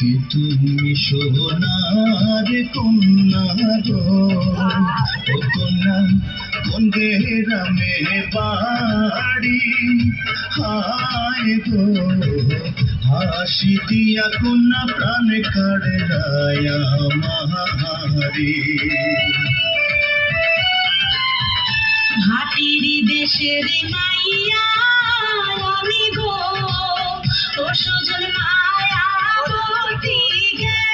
কি তুমি সোনার কন্যা গো। কন্যা, কোন গ্রামে বাড়ি? হায় গো, হাসি দিয়া কন্যা প্রাণ কাড়ে রায়া মাহারি হাতির দেশের মাইয়া আমি গো, ও সুজন মায়া oh,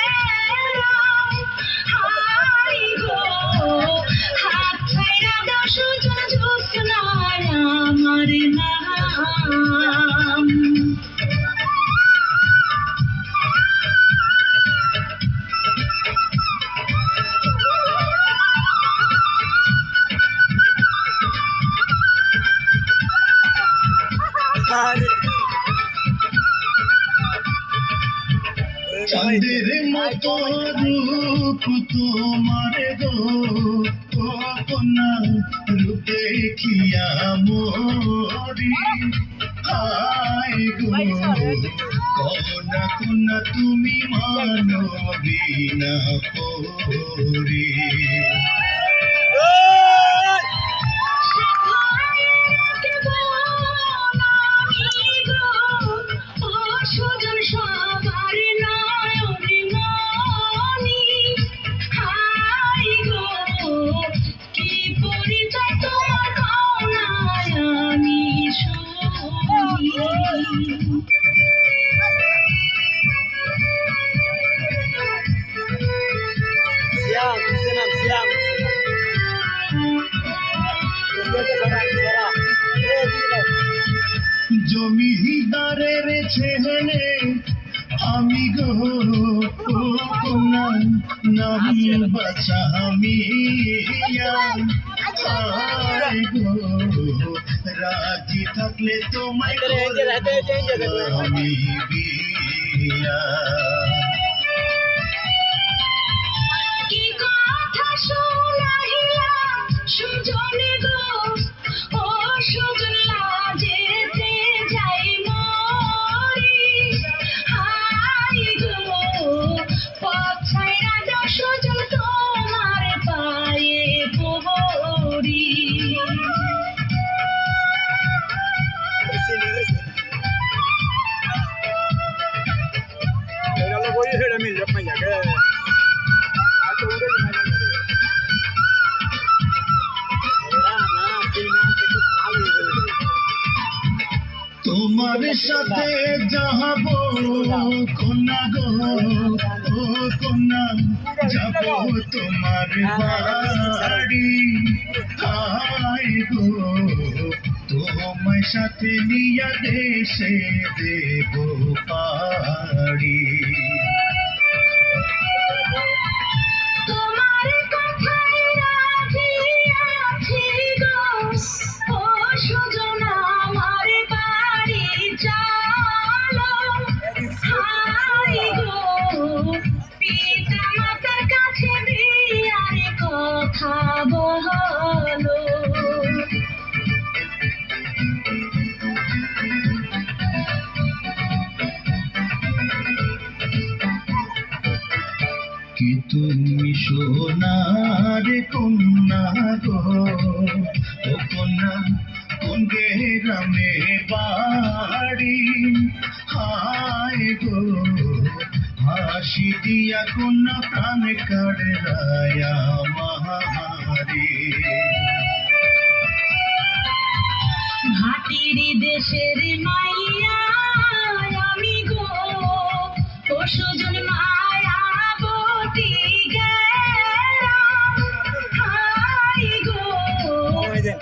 চাঁদের মতো রূপ তোমার গো। ও রূপে দেখিয়া মরি হায় গো। কন্যা কন্যা তুমি মানবী না পরি gini loh. জমিদারের ছেলে আমি গো নাহি বাঁচামি গো রাজি থাকলে তোমায়. আমি বিয়া সাথে যাব কন্যা গো যাব তোমার তোমার সাথে নিয়া দেশে দেব পাড়ি তুমি সোনার কন্যা গো। ও কন্যা, কোন গ্রামে বাড়ি? হায় গো, হাসি দিয়া কন্যা প্রাণ কাড়ে রায়া মাহারি হাতির দেশের মাইয়া আমি গো, ও দেন।